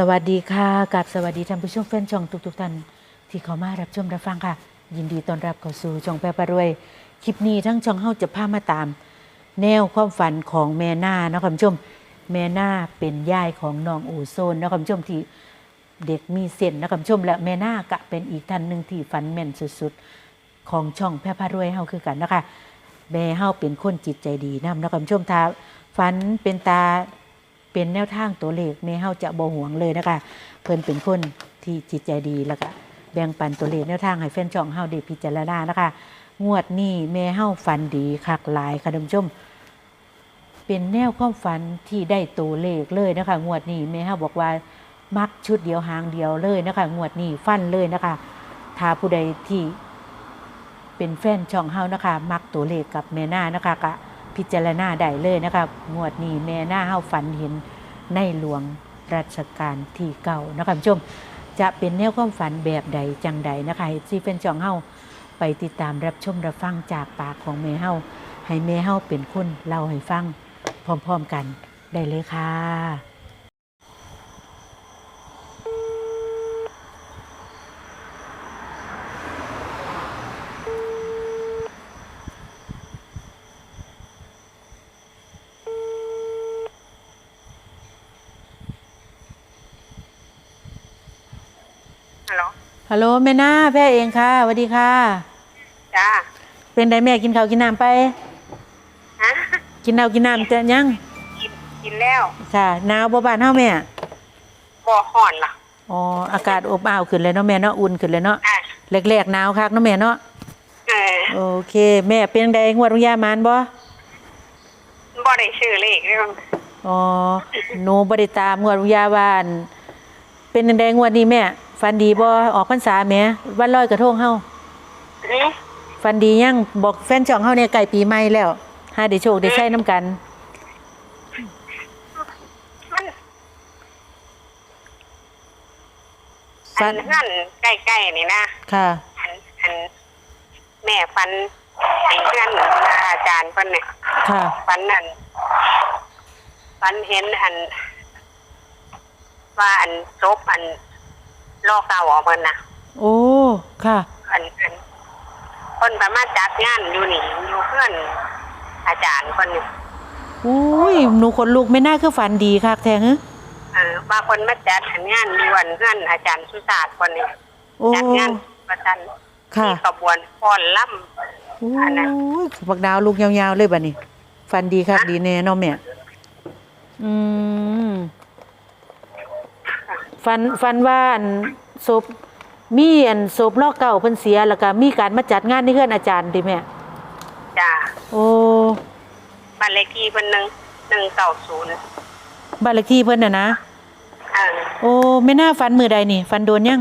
สวัสดีค่ะกับสวัสดีท่านผู้ชมแฟนช่องทุกๆท่านที่เข้ามารับชมรับฟังค่ะ ยินดีต้อนรับเข้าสู่ช่องแปรประรวย คลิปนี้ทั้งช่องเฮาจะพามาตาม แนวความฝันของแม่นาเนาะคุณผู้ชม แม่นาเป็นยายของน้องอูโซนเนาะคุณผู้ชมที่เด็กมีเส้นเนาะคุณผู้ชมและแม่นากะเป็นอีกท่านหนึ่งที่ฝันแม่นสุดๆ ของช่องแพร่พารวยเฮาคือกันนะคะแม่เฮาเป็นคนจิตใจดีนำเนาะคุณผู้ชมถ้าฝันเป็นตา เป็นแนวทางตัวเลขแม่เฮาจะบ่หวงเลยนะคะ เพิ่นเป็นคนที่จิตใจดีแล้วก็แบ่งปันตัวเลขแนวทางให้แฟนช่องเฮาได้พิจารณานะคะ งวดนี้แม่เฮาฝันดีคักหลายค่ะท่านผู้ชม เป็นแนวความฝันที่ได้ตัวเลขเลยนะคะ งวดนี้แม่เฮาบอกว่ามักชุดเดียวหางเดียวเลยนะคะ งวดนี้ฟันเลยนะคะถ้าผู้ใดที่เป็นแฟนช่องเฮานะคะ มักตัวเลขกับแม่นานะคะกะพิจารณาได้เลยนะคะงวดนี้แม่นาเฮาฝันเห็น ในหลวงรัชกาลที่เก่านะคะคุณผู้ชมจะเป็นแนวความฝันแบบใดจังใดนะคะซีแฟนจ่องเฮาไปติดตามรับชมรับฟังจากปากของเมเฮาให้เมเฮาเป็นคนเล่าให้ฟังพร้อมๆกันได้เลยค่ะ ฮัลโหลแม่นาแพ้เองค่ะสวัสดีค่ะ จ้า เป็นไดแม่กินข้าวกินน้ำไป ฮะ กินข้าวกินน้ำจะยัง กิน กินแล้วค่ะหนาวบ่บ้านเฮาแม่ บ่ห่อนล่ะ อ๋อ อากาศอบอ้าวขึ้นเลยเนาะแม่เนาะ อุ่นขึ้นเลยเนาะอะแรกๆหนาวคักเนาะแม่เนาะ เออโอเค แม่เป็นไดงวดวิญญามานบ่ บ่ได้ชื่อเลขเรื่องอ๋อ หนูบ่ได้ตามงวดวิญญาวาน เป็นจังไดงวดนี้แม่ ฟันดีบ่ออกพรรษาแหม่วันลอยกระทงเฮาหือฟันดียังบอกแฟนช่องเฮาเนี่ยใกล้ปีใหม่แล้วหาได้โชคได้ใช้นํกันมันฟัอันนนั่นใกล้ๆนี่นะค่ะอันอันแม่ฟันไอ้เพื่อนอาจารย์เพิ่นเนี่ยค่ะฟันนั่นฟันเห็นอันว่าอันซบอัน ลอกเก่าออกเพิ่นน่ะโอ้ ค่ะอันอันคนประมาจัดงานอยู่นี่อยู่เพื่อนอาจารย์คนนี้อุ้ย หนูขนลุกไม่น่าคือฝันดีคักแท้ฮะเออบางคนมาจัดงานอยู่วันเพื่อนอาจารย์สุศาสตร์คนนี้โอ้ จัดงานประจันค่ะมีขบวนฟ้อนล่โอ้อันนั้นยบักดาวลูกยาวๆเลยบัดนี้ฟันดีคักดีแน่เนาะแม่ อืม ฟันฟันว่าอันศพมีอันศพลอกเก่าเพิ่นเสียแล้วก็มีการมาจัดงานในเฮือนอาจารย์ดิแม่ำจ้าโอ้บ้านเลขที่เพิ่นหนึ่งหนึ่งเก้าศูนย์บ้านเลขที่เพิ่นน่ะนะเออโอ้ไม่น่าฟันมือใดนี่ฟันโดนยัง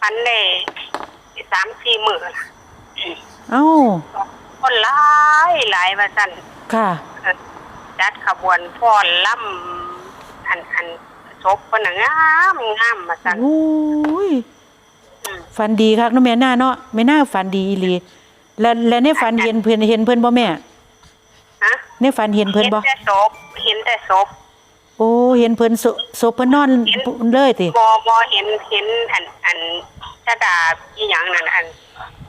พันได้สามสี่หมื่นเอ้าคนหลายหลายประจันค่ะเออจัดขบวนฟ้อนล่ำอันอัน ศพคนน่ะงามงามมาจันโอ้ยอืมฝันดีคักเนาะแม่น่าเนาะแม่น่าฝันดีอีหลีแล้วแล้วในฝันเห็นเพิ่นเห็นเพิ่นบ่แม่ฮะในฝันเห็นเพิ่นบ่เห็นแต่ศพเห็นแต่ศพโอ้เห็นเพิ่นศศพเพิ่นนอนเลยติบอบอเห็นเห็นอันอันชะดาอีหยังนั่นอัน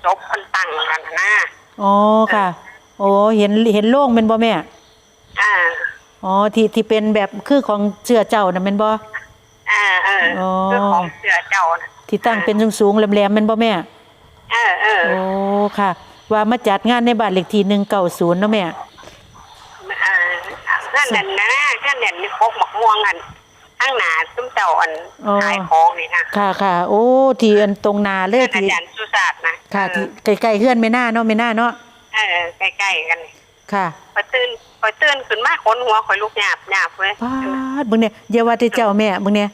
ศพคนตั้งกันน่ะนะอ๋อค่ะ โอ้เห็นเห็นโล่งแม่นบ่แม่อ่า อ๋อที่ที่เป็นแบบคือของเสื้อเจ้าน่ะแม่นบ่อ่าเอออ๋อคือของเสือเจ้าน่ะที่ตั้งเป็นสูงๆแหลมๆแม่นบ่แม่เออเออโอ้ค่ะ ว่ามาจัดงานในบ้านเลขที่190เนาะแม่เออนั่นนั่นนะนั่นนั่นนี่พกหมกม่วงอันข้างหน้าซุ้มเจ้าอันอ๋อขายของนี่นะค่ะค่ะโอ้ที่อันตรงนาเลยอาที่จารย์สุศาสตร์นะค่ะเอที่อใกล้ๆเฮือนแม่น่าเนาะแม่น่าเนาะเออใกล้ๆกันนี่ค่ะพอตื่น พอตื่นขึ้นมาขนหัวข่อยลูกหยาบหยาบเลยปาดมึงเนี่ยอย่าว่าแต่เจ้าแม่มึงเนี่ย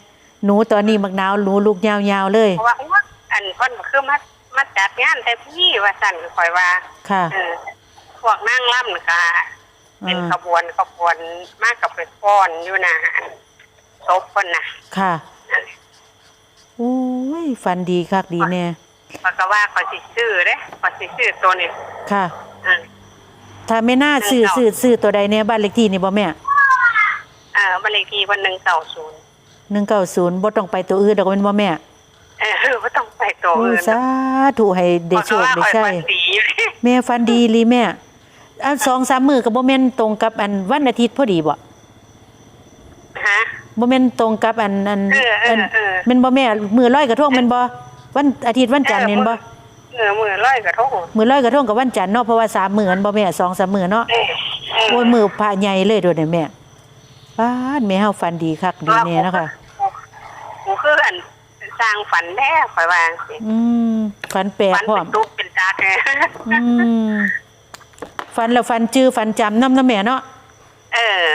หนูตอนนี้มักหนาวหนูลูกยาวๆเลย เพราะว่าอุ๊ยอันเพิ่นคือมามาจัดงานแต่พี่ว่าสั่นข่อยว่าค่ะเออพวกนั่งล่ำนะคะเป็นอ่าขบวนขบวนมากกับเป็นฟ้อนอยู่นะศพคนน่ะค่ะโอ้ยฟันดีคักดีแน่เพราะก็ว่าเขาสิซื้อเด้เขาสิซื้อตัวนี้ ค่ะเออ ถ้าไม่น่าซื้อเก้าซื้อซื้อตัวใดเนี่ยบ้านเลขที่นี่บ่แม่เออบันเลขที่วันหนึ่งเก้าศูนย์หนึ่งเก้าศูนย์บ่ต้องไปตัวอื่นดอกเป็นบ่แม่เออบ่ต้องไปตัวโอ้อื่ยนสาธุให้ได้โชคได้ใช่เพราะว่าข่อยฝันดีอยู่ดิแม่ฟันดีลีแม่อันสองสามมือกับบ่แม่นตรงกับอันวันอาทิตย์พอดีบ่ฮะบ่แม่นตรงกับอันอันเออเออเออแม่นบ่แม่มือลอยกระทงแม่นบ่วันอาทิตย์วันจันทร์เห็นบ่ เออมือร้อยกระทงมือลอยกระทงกับวันจันทร์เนาะเพราะว่าสามมื้ออันบ่แม่สองสามมื้อเนาะเออเออโอ้ยมือพระใหญ่เลยโดดเนี่ยแม่ป้านแม่เฮาฟันดีคักดีแน่เนาะค่ะกูคืออันสร้างฝันแท้ข่อยวาจังสิอืมฟันแปลกฝันพร้อเป็มนตุ๊กเป็นจักอืมฟันแล้วฟันจื้อฟันจำนำเนาะแม่เนาะเออ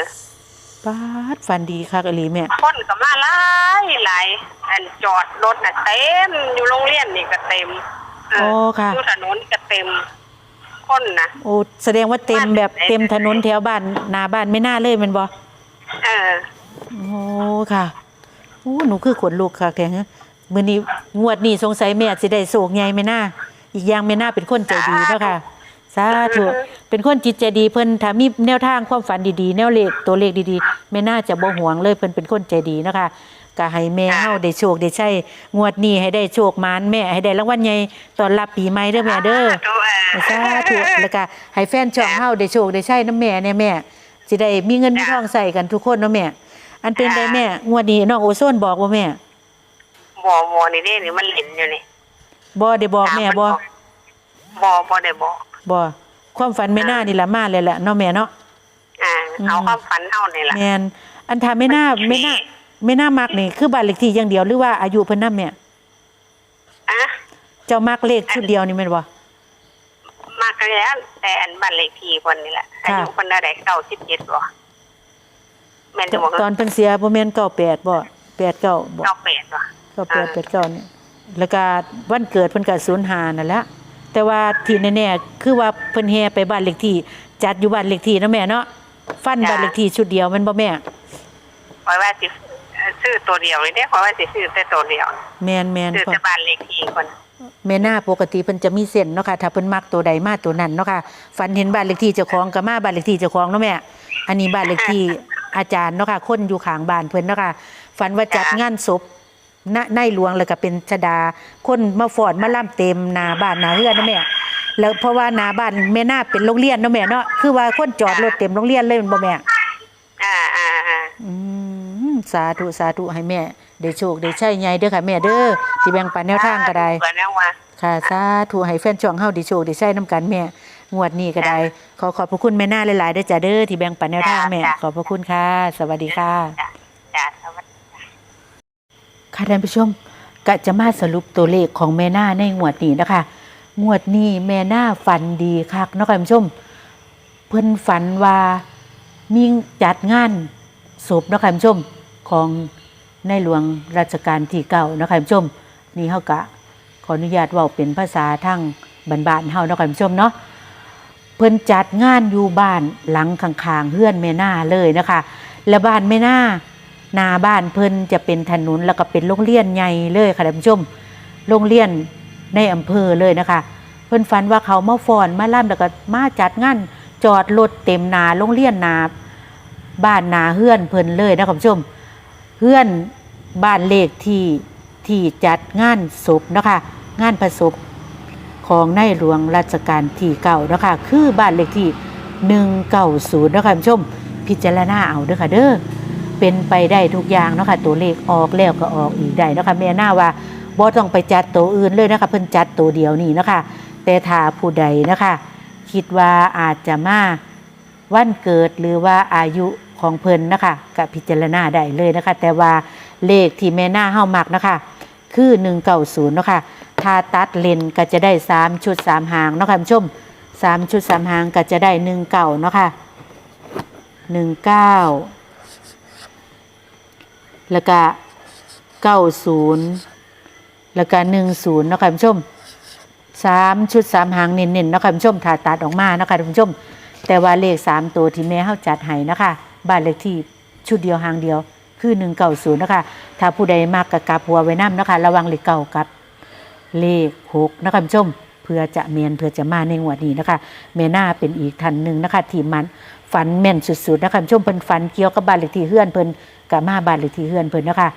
ป้าดฟันดีคักอีหลีแม่คนก็มาหลายหลายอันจอดรถน่ะเต็มอยู่โรงเรียนนี่ก็เต็มเโอ้ค่ะ อยู่ถนนก็เต็มคนนะ โอ้แสดงว่าเต็มแบบเต็มถนนแถวบ้านหน้าบ้านไม่น่าเลยแมันบ่เออ โอ้ค่ะโอ้หนูคือขนลุกค่ะแกงมื้อนี้งวดนี้สงสัยแม่สิได้โศกใหญ่แม่น่าอีกอย่างแม่น่าเป็นคนใจดีเนาะค่ะสาธุเป็นคนจิตใจดีเพิ่นถ้ามีแนวทางความฝันดีๆ แนวเลขตัวเลขดีๆแม่น่าจะบ่หวงเลยเพิ่นเป็นคนใจดีเนาะค่ะ ก็ให้แม่เฮาได้โชคได้ใช้งวดนี้ให้ได้โชคมานแม่ให้ได้รางวัลใหญ่ตอนรับปีใหม่เด้อแม่เด้อสาธุแล้วก็ให้แฟนช่องเฮาได้โชคได้ใช้น้ำแม่เนี่ยแม่สิได้มีเงินมีทองใส่กันทุกคนเนาะแม่ อันเป็นได้แม่งวดนี้น้องโอโซนบอกว่าแม่บอบอนี่เด้นี่มันเล่นอยู่นี่บ่ได้บอกแม่บ่บอบอได้บอกบ่ความฝันแม่น่านี่ล่ะมาเลยแหละเนาะแม่เนาะอ่าอืมเอาความฝันเท่านี่แหละแม่นอันถ้าไม่น่าไม่น่า ไม่น่ามักนี่คือบ้านเลขที่อย่างเดียวหรือว่าอายุเพิ่นนำแม่อะเจ้ามักเลขชุดเดียวนี่แม่นบ่มากแล้วแต่อันบัตรเลขที่คนนี่แหละอาค่ะยุคนได้เก้าสิบเจ็ดบ่แม่นจะบอกตอนเพิ่นเสียบ่แม่น98บ่89บ่เก้าแปดบ่ก็แปดแปดเก้าเนี่ยแล้วก็วันเกิดเพิ่นก็ศูนย์หานั่นแหละแต่ว่าที่แน่ๆคือว่าเพิ่นแห่ไปบ้านเลขที่ จัดอยู่บ้านเลขที่เนาะแม่เนาะฟันบ้านเลขที่ชุดเดียวแมันบ่แม่คอยว่าสิ ซื้อตัวเดียวเลยเด้คอยว่าสิซื้อแต่ตัวเดียวแม่นแม่นซื้อพ่อแต่บ้านเลขที่คนแม่หน้าปกติเพิ่นจะมีเส้นเนาะค่ะถ้าเพิ่นมักตัวใดมาตัวนั้นเนาะค่ะฝันเห็นบ้านเลขที่เจ้าของก็มาบ้านเลขที่เจ้าของเนาะแม่อันนี้บ้านเลขที่อาจารย์เนาะค่ะคนอยู่ข้างบ้านเพิ่นเนาะค่ะฝันว่าจัดงานศพณในหลวงแล้วก็เป็นชดา คนมาฟอดมาล่ำเต็มหน้าบ้านหน้าเฮือนเนาะแม่แล้วเพราะว่าหน้าบ้านแม่นาเป็นโรงเรียนเนาะแม่เนาะคือว่าคนจอดรถเต็มโรงเรียนเลยแม่นบ่แม่อ่าอ่าอ่าอืม สาธุสาธุให้แม่ได้โชคได้ใช้ใหญ่เด้อค่ะแม่เด้อที่แบ่งปันแนวทางก็ได้เปิดแล้วว่าค่ะสาธุให้แฟนช่องเฮาได้โชคได้ใช้นํกันแม่งวดนี้ก็ได้ ขอขอบพระคุณแม่นาหลายๆเด้อจ้าเด้อที่แบ่งปันแนวทางแม่ขอบพระคุณค่ะ สวัสดีค่ะจ้ะจ้ะสวัสดีค่ะท่านผู้ชมก็จะมาสรุปตัวเลขของแม่นาในงวดนี้นะคะ งวดนี้แม่นาฝันดีคักเนาะค่ะท่านผู้ชม เพิ่นฝันว่ามีจัดงานศพเนาะค่ะท่านผู้ชม ของในหลวงรัชกาลที่เก้านะค่ะท่านผู้ชม นี่เฮากะขออนุญาตว้าเป็นภาษาทางบ้านเฮานะคะผู้ชมเนาะเพิ่นจัดงานอยู่บ้านหลังข้างๆเฮือนแม่นาเลยนะคะ และบ้านแม่นาหน้าบ้านเพิ่นจะเป็นถนนแล้วก็เป็นโรงเรียนใหญ่เลยค่ะท่านผู้ชมโรงเรียนในอำเภอเลยนะคะ เพิ่นฝันว่าเขามาฟอนมาล่ำแล้วก็มาจัดงานจอดรถเต็มนาโรงเรียนนาบ้านนาเฮือนเพิ่นเลยนะคุณผู้ชม เฮือนบ้านเลขที่ที่จัดงานศพนะคะงานประศพของในหลวงรัชกาลที่เก่านะคะคือบ้านเลขที่หนึ่งเก้าศูนย์นะคะคุณผู้ชม พิจารณาเอาเด้อค่ะเด้อเป็นไปได้ทุกอย่างนะคะตัวเลขออกแล้วก็ออกอีกได้นะคะแม่น่าว่าบ่ต้องไปจัดตัวอื่นเลยนะคะเพิ่นจัดตัวเดียวนี่นะคะ แต่ถ้าผู้ใดนะคะ คิดว่าอาจจะมาวันเกิดหรือว่าอายุ ของเพิ่นนะคะกับพิจารณาได้เลยนะคะ แต่ว่าเลขที่แม่หน้าเฮามักนะคะ คือ190เนาะคะถ้าตัดเลนก็จะได้3ชุด3หางนะคะคุณผู้ชม3ชุด3หางก็จะได้1เก่าเนาะค่ะ19แล้วก็90แล้วก็10เนาะคะคุณผู้ชมสามชุดสามหางเน้นๆเนะคะคุณผู้ชมถ้าตัดออกมานะคะคุณผู้ชมแต่ว่าเลขสามตัวที่แม่เฮาจัดให้นะคะ บ้านเลขที่ชุดเดียวหางเดียว คือหนึ่งเก่าศูนย์นะคะ ถ้าผู้ใดมากกะกลับหัวไว้น้ำนะคะ ระวังเลขเก่ากับเลขหกนะคะผู้ชม เพื่อจะเมียนเพื่อจะมาในงวดนี้นะคะแม่น่าเป็นอีกท่านหนึ่งนะคะที่มันฝันแม่นสุดๆนะคะผู้ชมเพิ่นฝันเกี่ยวกับบ้านเลขที่เฮือนเพิ่นกะมาบ้านเลขที่เฮือนเพิ่นนะคะ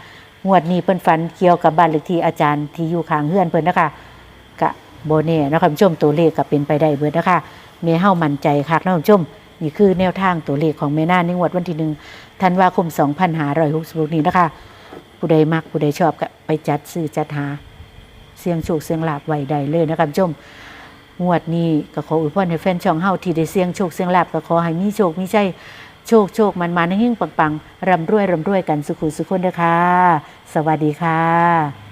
งวดนี้เพิ่นฝันเกี่ยวกับบ้านเลขที่อาจารย์ที่อยู่ข้างเฮือนเพิ่นนะคะกะบ่แน่เนะคะผู้ชมตัวเลขก็เป็นไปได้เบิดนะคะแม่เฮ้ามั่นใจคักนะคุณผู้ชม นี่คือแนวทางตัวเลขของแม่นาในงวดวันที่หนึ่งธันวาคม2566นี้นะคะ ผู้ใดมักผู้ใดชอบก็ไปจัดซื้อจัดหา เสียงโชคเสียงลาบไว้ได้เลยนะคะคุณผู้ชมงวดนี้ก็ขออวยพรให้แฟนช่องเฮาที่ได้เสียงโชคเสียงลาบก็ขอให้มีโชคมีใจโชคโชคมันมาในหิ่งปังๆร่ำรวยร่ำรวยกันสุขุสุขคนเด้อค่ะ สวัสดีค่ะ